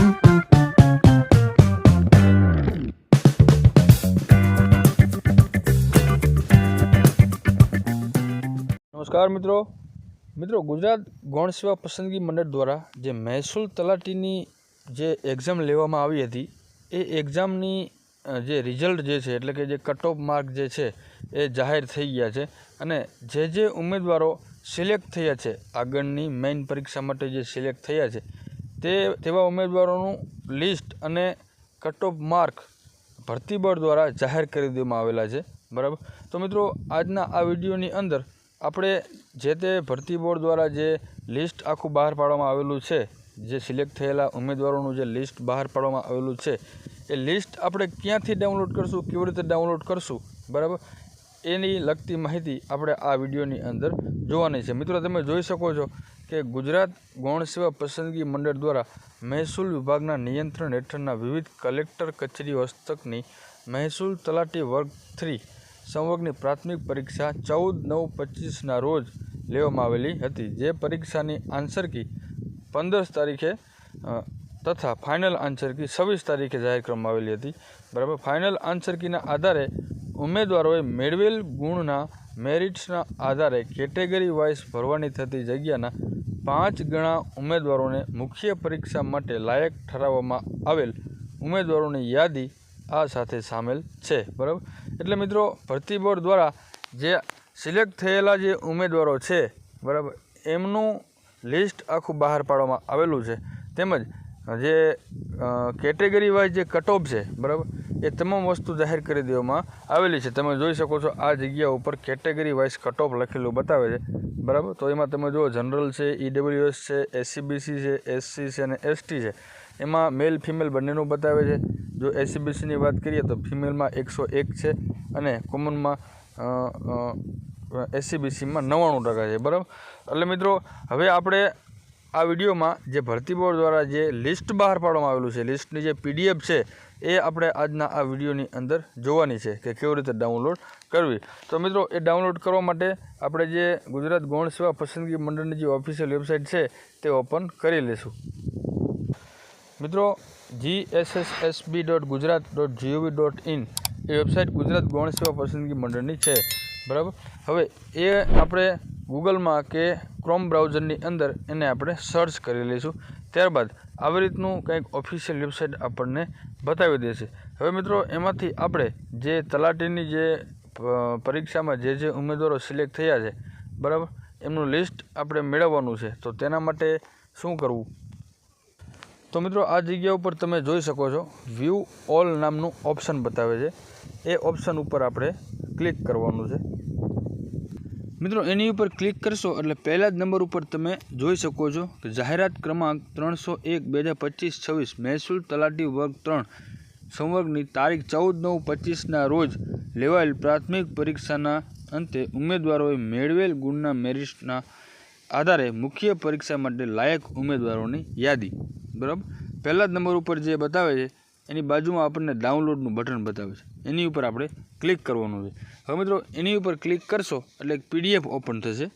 નમસ્કાર મિત્રો. મિત્રો, ગુજરાત ગૌણ સેવા પસંદગી મંડળ દ્વારા જે મહેસૂલ તલાટીની જે એક્ઝામ લેવામાં આવી હતી, એ એક્ઝામની જે રિઝલ્ટ જે છે, એટલે કે જે કટ ઓફ માર્ક જે છે, એ જાહેર થઈ ગયા છે અને જે જે ઉમેદવારો સિલેક્ટ થયા છે, આગળની મેઇન પરીક્ષા માટે જે સિલેક્ટ થયા છે તે તેવા ઉમેદવારોનું લિસ્ટ અને કટ ઓફ માર્ક ભરતી બોર્ડ દ્વારા જાહેર કરી દેવામાં આવેલા છે. બરાબર? તો મિત્રો, આજના આ વિડીયોની અંદર આપણે જે તે ભરતી બોર્ડ દ્વારા જે લિસ્ટ આખું બહાર પાડવામાં આવેલું છે, જે સિલેક્ટ થયેલા ઉમેદવારોનું જે લિસ્ટ બહાર પાડવામાં આવેલું છે, એ લિસ્ટ આપણે ક્યાંથી ડાઉનલોડ કરશું, કેવી રીતે ડાઉનલોડ કરશું, બરાબર? એની લગતી માહિતી આપણે આ વિડીયોની અંદર જોવાની છે. મિત્રો, તમે જોઈ શકો છો કે ગુજરાત ગૌણ સેવા પસંદગી મંડળ દ્વારા મહેસૂલ વિભાગના નિયંત્રણ હેઠળના વિવિધ કલેક્ટર કચેરી હસ્તકની મહેસૂલ તલાટી વર્ગ થ્રી સંવર્ગની પ્રાથમિક પરીક્ષા ચૌદ નવ પચીસના રોજ લેવામાં આવેલી હતી, જે પરીક્ષાની આન્સર કી પંદર તારીખે તથા ફાઇનલ આન્સર કી છવ્વીસ તારીખે જાહેર કરવામાં આવેલી હતી. બરાબર ફાઇનલ આન્સર કીના આધારે ઉમેદવારોએ મેળવેલ ગુણના મેરિટ્સના આધારે કેટેગરી વાઇઝ ભરવાની થતી જગ્યાના પાંચ ગણા ઉમેદવારોને મુખ્ય પરીક્ષા માટે લાયક ઠરાવવામાં આવેલ ઉમેદવારોની યાદી આ સાથે સામેલ છે, બરાબર? એટલે મિત્રો, ભરતી બોર્ડ દ્વારા જે સિલેક્ટ થયેલા જે ઉમેદવારો છે, બરાબર, એમનું લિસ્ટ આખું બહાર પાડવામાં આવેલું છે. તેમજ જે કેટેગરી વાઇઝ જે કટઓફ છે, બરાબર, એ તમામ વસ્તુ જાહેર કરી દેવામાં આવેલી છે. તમે જોઈ શકો છો આ જગ્યા ઉપર કેટેગરી વાઇઝ કટઓફ લખેલું બતાવે છે, બરાબર? તો એમાં તમે જુઓ, જનરલ છે ઈડબ્લ્યુએસ છે એસસીબીસી છે એસસી છે અને એસટી છે. એમાં મેલ ફિમેલ બંનેનું બતાવે છે. જો એસસીબીસીની વાત કરીએ તો ફિમેલમાં એકસો એક છે અને કોમનમાં એસસીબીસીમાં નવ્વાણું ટકા છે, બરાબર? એટલે મિત્રો, હવે આપણે આ વિડીયોમાં જે ભરતી બોર્ડ દ્વારા જે લિસ્ટ બહાર પાડવામાં આવેલું છે, લિસ્ટની જે પીડીએફ છે, એ આપણે આજના આ વિડીયોની અંદર જોવાની છે કે કેવી રીતે ડાઉનલોડ કરવી. તો મિત્રો, એ ડાઉનલોડ કરવા માટે આપણે જે ગુજરાત ગૌણ સેવા પસંદગી મંડળની જે ઓફિશિયલ વેબસાઇટ છે, તે ઓપન કરી લઈશું મિત્રો G S S S B dot Gujarat dot G O V dot in A website Gujarat ગૌણ સેવા પસંદગી મંડળની છે. બરાબર? હવે એ આપણે ગૂગલમાં કે ક્રોમ બ્રાઉઝરની અંદર એને આપણે સર્ચ કરી લઈશું. ત્યારબાદ આવી રીતનું કંઈક ઓફિશિયલ વેબસાઇટ આપણને બતાવી દેશે. હવે મિત્રો, એમાંથી આપણે જે તલાટીની જે પરીક્ષામાં જે જે ઉમેદવારો સિલેક્ટ થયા છે, બરાબર? એમનું લિસ્ટ આપણે મેળવવાનું છે. તો તેના માટે શું કરવું? તો મિત્રો, આ જગ્યા ઉપર તમે જોઈ શકો છો વ્યૂ ઓલ નામનું ઓપ્શન બતાવે છે. એ ઓપ્શન ઉપર આપણે ક્લિક કરવાનું છે. મિત્રો, એની ઉપર ક્લિક કરશો એટલે પહેલા જ નંબર ઉપર તમે જોઈ શકો છો કે જાહેરાત ક્રમાંક ત્રણસો એક, બે હજાર પચીસ, છવ્વીસ, મહેસૂલ તલાટી વર્ગ ત્રણ, સંવર્ગની તારીખ ચૌદ, નવ, પચીસના રોજ લેવાયેલ પ્રાથમિક પરીક્ષાના અંતે ઉમેદવારોએ મેળવેલ ગુણના મેરિટના આધારે મુખ્ય પરીક્ષા માટે લાયક ઉમેદવારોની યાદી. બરાબર? પહેલા જ નંબર ઉપર જે બતાવે છે, એની બાજુમાં આપણને ડાઉનલોડનું બટન બતાવે છે. એની ઉપર આપણે ક્લિક કરવાનું છે. હવે મિત્રો, એની ઉપર ક્લિક કરશો, એટલે પીડીએફ ઓપન થશે.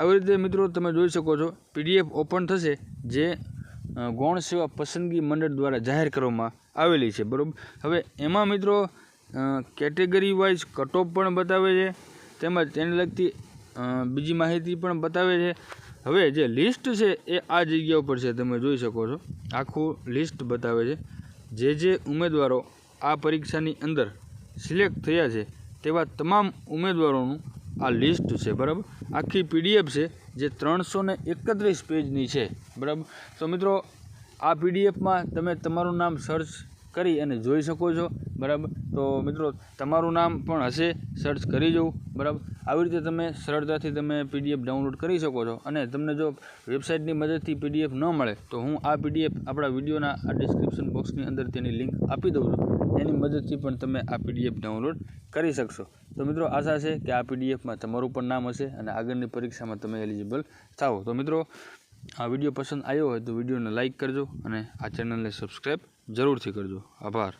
આવી રીતે મિત્રો, તમે જોઈ શકો છો પીડીએફ ઓપન થશે, જે ગૌણ સેવા પસંદગી મંડળ દ્વારા જાહેર કરવામાં આવેલી છે, બરાબર? હવે એમાં મિત્રો કેટેગરી વાઇઝ કટઓફ પણ બતાવે છે, તેમજ તેને લગતી બીજી માહિતી પણ બતાવે છે. હવે જે લિસ્ટ છે, એ આ જગ્યા ઉપર છે, તમે જોઈ શકો છો. આખું લિસ્ટ બતાવે છે. જે જે ઉમેદવારો આ પરીક્ષાની અંદર સિલેક્ટ થયા છે તેવા તમામ ઉમેદવારોનું આ લિસ્ટ છે, બરાબર? આખી પીડીએફ છે જે ત્રણસો ને એકત્રીસ પેજની છે, બરાબર? તો મિત્રો, આ પીડીએફમાં તમે તમારું નામ સર્ચ કરી અને જોઈ શકો છો, બરાબર? તો મિત્રો, તમારું નામ પણ હશે સર્ચ કરી જવું બરાબર? આવી રીતે તમે સરળતાથી તમે પીડીએફ ડાઉનલોડ કરી શકો છો અને તમને જો વેબસાઇટની મદદથી પીડીએફ ન મળે, તો હું આ પીડીએફ આપણા વિડીયોના આ ડિસ્ક્રિપ્શન બોક્સની અંદર તેની લિંક આપી દઉં છું. એની મદદથી પણ તમે આ પીડીએફ ડાઉનલોડ કરી શકશો. તો મિત્રો આશા છે કે આ પીડીએફમાં તમારું પણ નામ હશે અને આગળની પરીક્ષામાં તમે એલિજિબલ થાઓ. તો મિત્રો, આ વીડિયો પસંદ આવ્યો હોય તો વિડીયોને લાઇક કરજો અને આ ચેનલને સબસ્ક્રાઈબ જરૂરથી કરજો. આભાર.